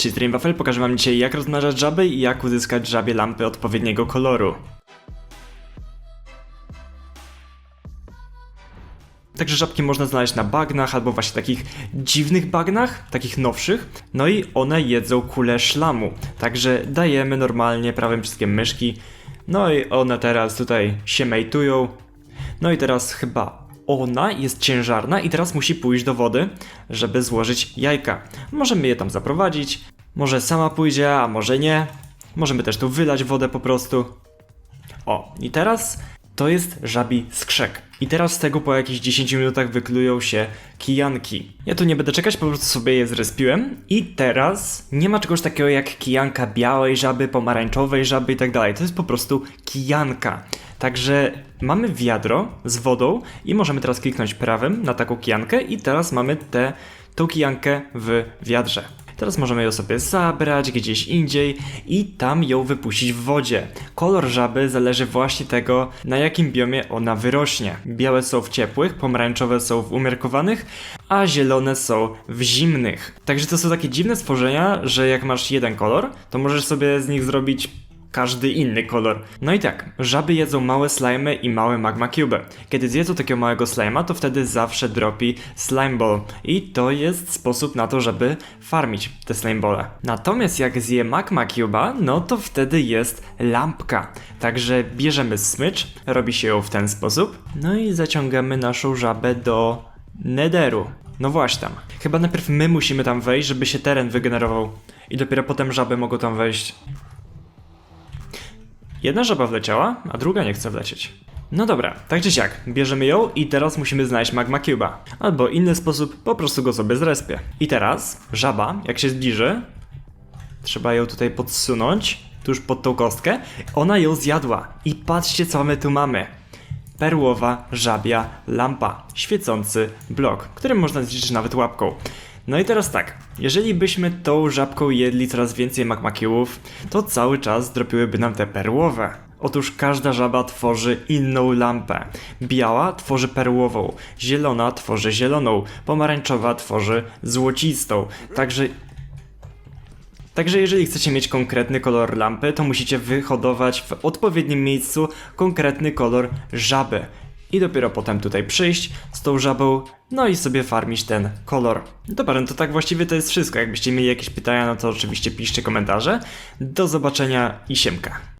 Czy Dreamwaffle pokaże wam dzisiaj jak rozmnażać żaby i jak uzyskać żabie lampy odpowiedniego koloru. Także żabki można znaleźć na bagnach albo właśnie takich dziwnych bagnach, takich nowszych. No i one jedzą kulę szlamu. Także dajemy normalnie prawym przyciskiem myszki. No i one teraz tutaj się mejtują. No i teraz chyba ona jest ciężarna i teraz musi pójść do wody, żeby złożyć jajka. Możemy je tam zaprowadzić. Może sama pójdzie, a może nie. Możemy też tu wylać wodę po prostu. O, i teraz to jest żabi skrzek. I teraz z tego po jakichś 10 minutach wyklują się kijanki. Ja tu nie będę czekać, po prostu sobie je zrespiłem. I teraz nie ma czegoś takiego jak kijanka białej żaby, pomarańczowej żaby i tak dalej. To jest po prostu kijanka. Także mamy wiadro z wodą i możemy teraz kliknąć prawym na taką kijankę i teraz mamy tę tą kijankę w wiadrze. Teraz możemy ją sobie zabrać gdzieś indziej i tam ją wypuścić w wodzie. Kolor żaby zależy właśnie tego, na jakim biomie ona wyrośnie. Białe są w ciepłych, pomarańczowe są w umiarkowanych, a zielone są w zimnych. Także to są takie dziwne stworzenia, że jak masz jeden kolor, to możesz sobie z nich zrobić każdy inny kolor. No i tak, żaby jedzą małe slimy i małe magma cube. Kiedy zjedzą takiego małego slima, to wtedy zawsze dropi slime ball. I to jest sposób na to, żeby farmić te slime bole. Natomiast jak zje magma cube'a, no to wtedy jest lampka. Także bierzemy smycz, robi się ją w ten sposób. No i zaciągamy naszą żabę do nederu. No właśnie tam. Chyba najpierw my musimy tam wejść, żeby się teren wygenerował. I dopiero potem żaby mogą tam wejść. Jedna żaba wleciała, a druga nie chce wlecieć. No dobra, tak czy siak, bierzemy ją i teraz musimy znaleźć Magma Cube'a. Albo inny sposób, po prostu go sobie zrespię. I teraz żaba, jak się zbliży, trzeba ją tutaj podsunąć, tuż pod tą kostkę, ona ją zjadła. I patrzcie co my tu mamy. Perłowa żabia lampa, świecący blok, którym można zliczyć nawet łapką. No i teraz tak, jeżeli byśmy tą żabką jedli coraz więcej magmakiłów, to cały czas dropiłyby nam te perłowe. Otóż każda żaba tworzy inną lampę. Biała tworzy perłową, zielona tworzy zieloną, pomarańczowa tworzy złocistą. Także Także jeżeli chcecie mieć konkretny kolor lampy, to musicie wyhodować w odpowiednim miejscu konkretny kolor żaby. I dopiero potem tutaj przyjść z tą żabą, no i sobie farmić ten kolor. Dobra, no to tak właściwie to jest wszystko. Jakbyście mieli jakieś pytania, no to oczywiście piszcie komentarze. Do zobaczenia i siemka.